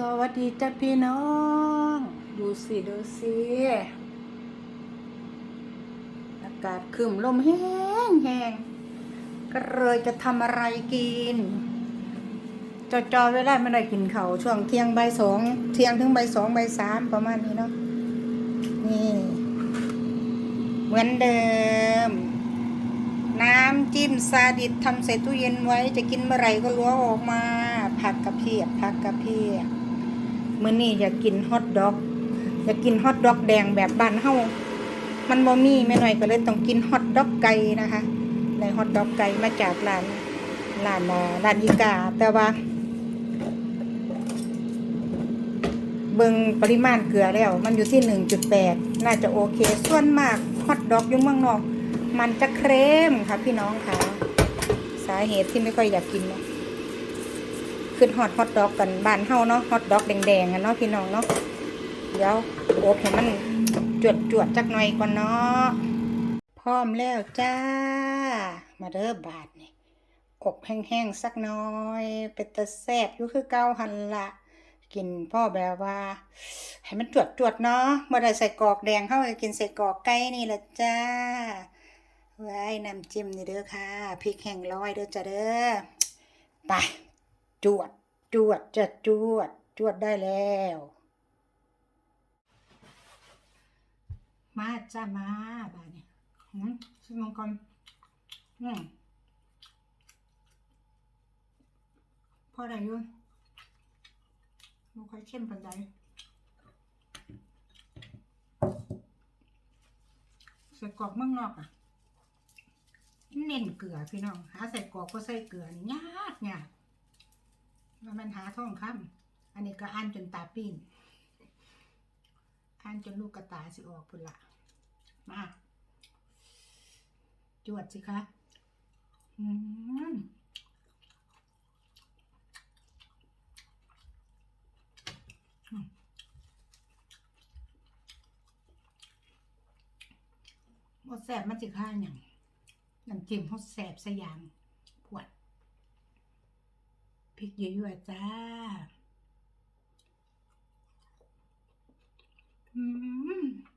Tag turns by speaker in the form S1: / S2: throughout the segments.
S1: สวัสดีจ้าพี่น้อง ดูสิดูสิอากาศครึมลมแห้งแห้งก็เลยจะทำอะไรกิน จอจอเวลาไม่ได้กินเขาช่วงเที่ยงใบสองเที่ยงถึงใบสองใบสามประมาณนี้เนาะนี่ เหมือนเดิม น้ำจิ้มซาดิสทำใส่ตู้เย็นไว้จะกินเมื่อไหร่ก็ล้วงออกมาผักกระเพียบผักกระเพียบ มื้อนี้อยากกินฮอทดอก อยากกินฮอทดอกแดงแบบบ้านเฮามันบ่มีแม่หน่อยก็เลยต้องกินฮอทดอกไก่นะคะในฮอทดอกไก่มาจากร้านร้านร้านอีกา แต่ว่า เบิงปริมาณเกลือแล้ว มันอยู่ที่1.8น่าจะโอเค ส่วนมากฮอทดอกยู่เมืองนอก มันจะเครมค่ะพี่น้องค่ะ สาเหตุที่ไม่ค่อยอยากกินเนาะ ขึ้นฮอตฮอตดอกกันบ้านเฮาเนาะฮอตดอกแดงๆกันเนาะพี่น้องเนาะเดี๋ยวโอบให้มันจวดจวดจักหน่อยก่อนเนาะพร้อมแล้วจ้า มาเด้อบาทนี่อบแห้งๆสักน่อย เป็นตะแซบอยู่คือเก่าหันละกินพ่อแบบว่า ให้มันจวดจวดเนาะเมื่อได้ใส่กอกแดงเข้าจะกินใส่กอกไก่นี่แหละจ้าไว้น้ำจิ้มนี่เด้อค่ะพริกแห้งร้อยเด้อจ้าเด้อไป จวด จวด จะจวด จวดได้แล้ว มาจ้ามาบานี้หืมชิมมังกรอืมพอได้อยู่ไม่ค่อยเข้มปานใดใส่กรอกเมืองนอกอะ เน้นเกลือพี่น้อง หาใส่กรอกก็ใส่เกลือนี่ยากยาก ว่ามันหาท่องคำอันนี้ก็อ่านจนตาปีนอ่านจนลูกกระตาสิออกพุ่นละมาจวดสิคะอืมอืมหมดแสบมันสิค่าอย่างน้ำจิ้มเขาแสบสยาม ริกเยอะๆจ้า อืม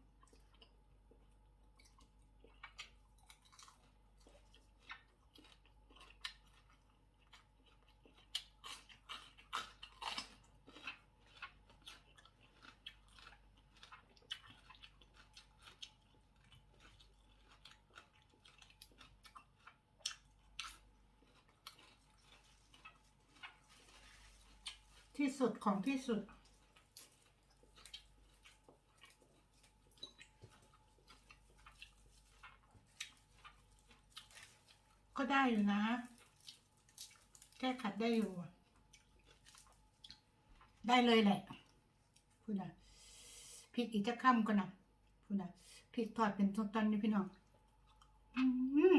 S1: ที่สุดของที่สุด ก็ได้อยู่นะ แก้ขัดได้อยู่ ได้เลยแหละพูดนะพริกอีกจะข้ามก็นะพูดนะพริกทอดเป็นตอนนี่พี่น้อง อืม อืม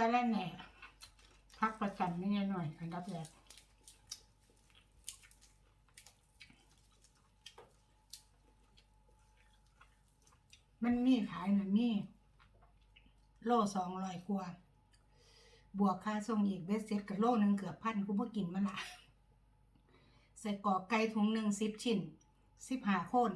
S1: จะแล่นแหน่พักประจำไม่แน่หน่อยอันดับแรกมันมีขายนะมี โลสองร้อยกว่าบวกค่าส่งอีกเบสเซ็ตกับโลหนึ่งเกือบพันกูเพิ่กินมาละใส่กอกไก่ถุงหนึ่งสิบชิ้นสิบห้าโคน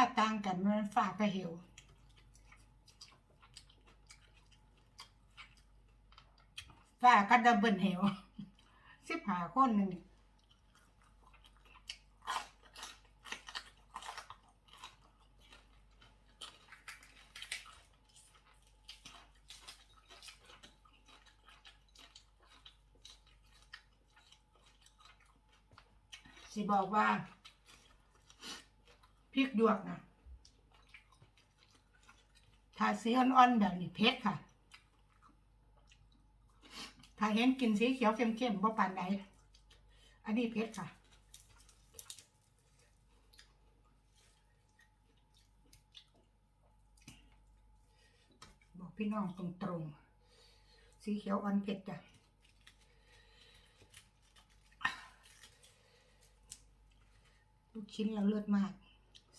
S1: าคาต่างกันมันฝากกระเหวฝาก็ดับเบิลเหวสิบหาคนหนึ่งนี่
S2: สิบอกว่า พริกหยวกนะถ้าสีอ่อนๆแบบนี้เผ็ดค่ะ ถ้าเห็นกินสีเขียวเข้มๆบ่ปานใดอันนี้เผ็ดค่ะบอกพี่น้องตรงๆ สีเขียวอ่อนเผ็ดจ้ะลูกชิ้นเราเลือดมาก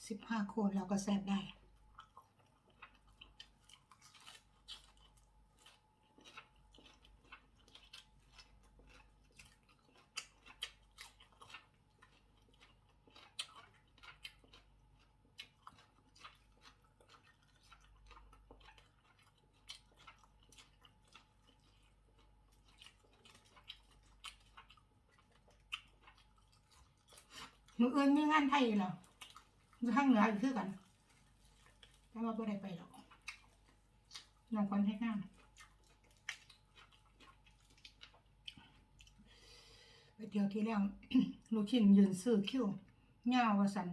S2: สิบห้าคนเราก็แซ่บได้มืออื่นมีงานไทยเหรอ อยู่ข้างเหนืออยู่คือกัน แต่ว่าไม่ได้ไปหรอกน้องคนให้งายไปเที่ยวที่แล้วลูกชิ้นยืนซื้อคิวเงาวว่าสัน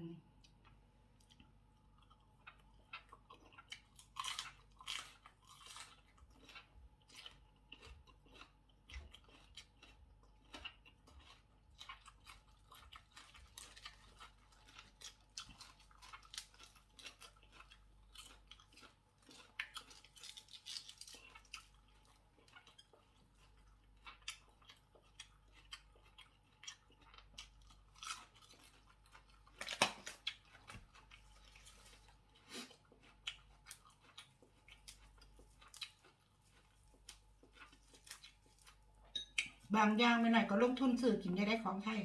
S2: บางอย่างไม่หน่อยก็ลงทุนซื้อกินได้ได้ของไทย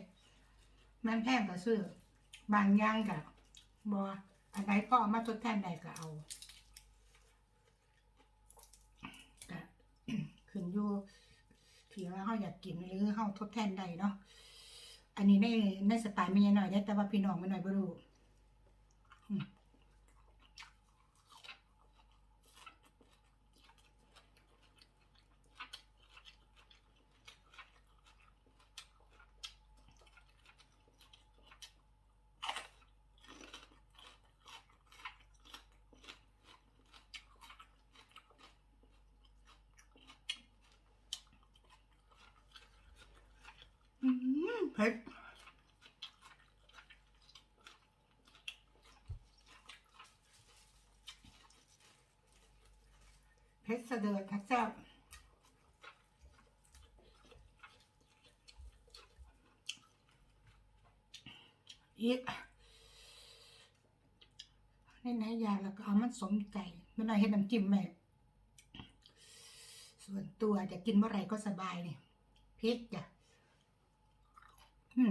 S2: แม่นแพงก็ซื้อ บางอย่างกับบออันไหนพ่อมาทดแทนใดก็เอาก็ขึ้นอยู่ที่ว่าเขาอยากกินหรือเขาทดแทนใดเนาะอันนี้ในในสไตล์ไม่หน่อยได้แต่ว่าพี่น้องไม่หน่อยไม่รู้อืมอื เผ็ดเผ็ดสะเดือดทักเจ้าอีกในไหนอยากแล้วก็เอามันสมใจไม่น่อยเห็นน้ำจิ้มแม่ส่วนตัวจะกินเมื่อไรก็สบายเนี่ยเผ็ดจ้ะ พร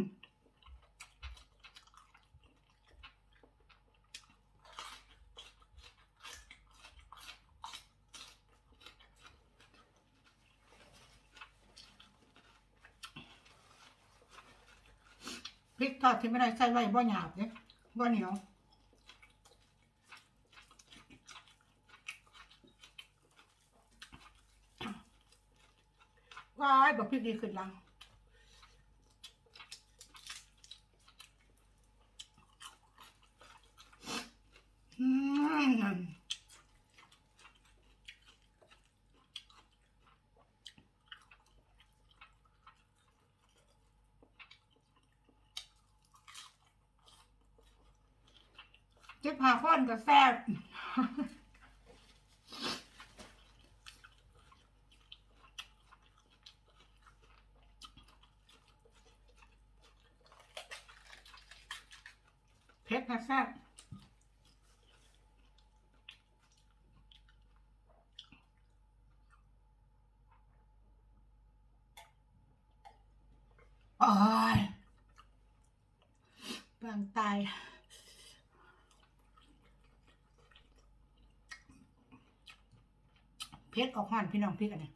S2: ิกทอดที่ไม่ได้ใส่ไว้บ่หยาบเนี่ยบ่เหนียวว้ายบอกพริกดีขึ้นลัง อืม เจ็บหาค้อนก็แซ่บเพชรนะแซ่บ โอ้ยบางตาย เพชรออกห่อนพี่น้องพี่กันเนี่ย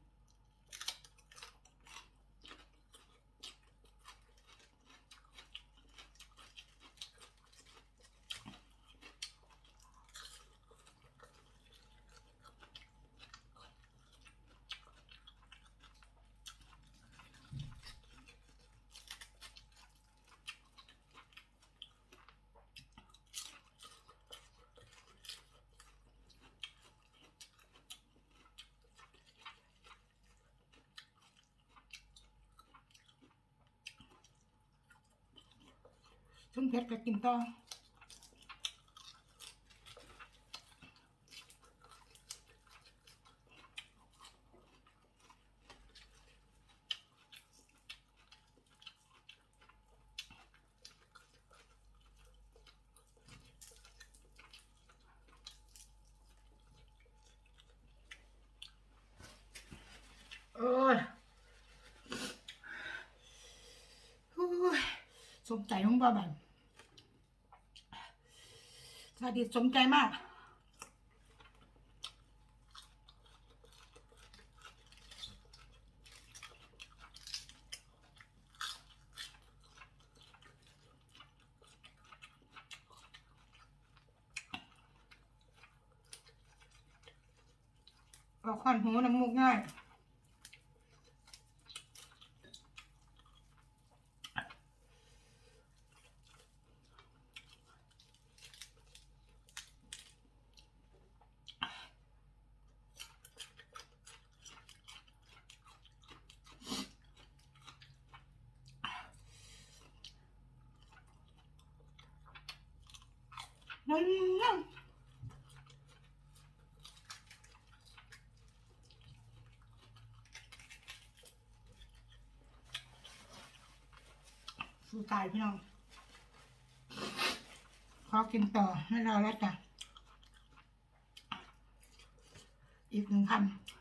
S2: ชุนเพชรก็กินต่อโอ้ยโอ้ย สมใจของบ้าบันสาดิสมใจมากออกขอนหูน้ำมูกง่าย สู้ตายพี่น้อง ขอกินต่อไม่รอแล้วจ้ะ อีกหนึ่งคำ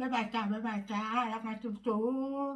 S2: บ๊ายบายจ้าบ๊ายบายจ้ารักนะจุ๊บจุ๊บ